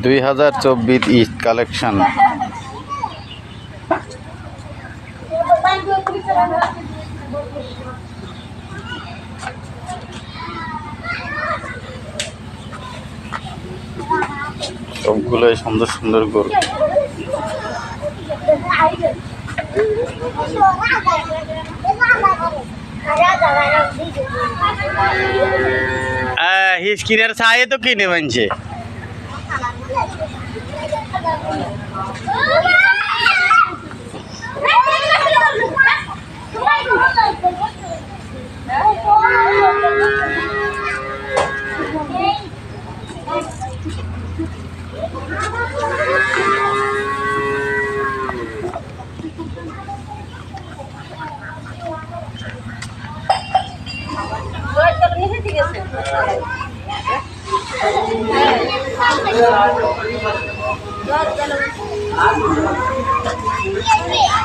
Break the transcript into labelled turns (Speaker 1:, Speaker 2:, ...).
Speaker 1: দুই হাজার চব্বিশ ইস্ট কালেকশন সবগুলোই সুন্দর সুন্দর গরু। হিসকিনের ছায়ে তো কিনে বানছে। Terima kasih telah!
Speaker 2: Thank you.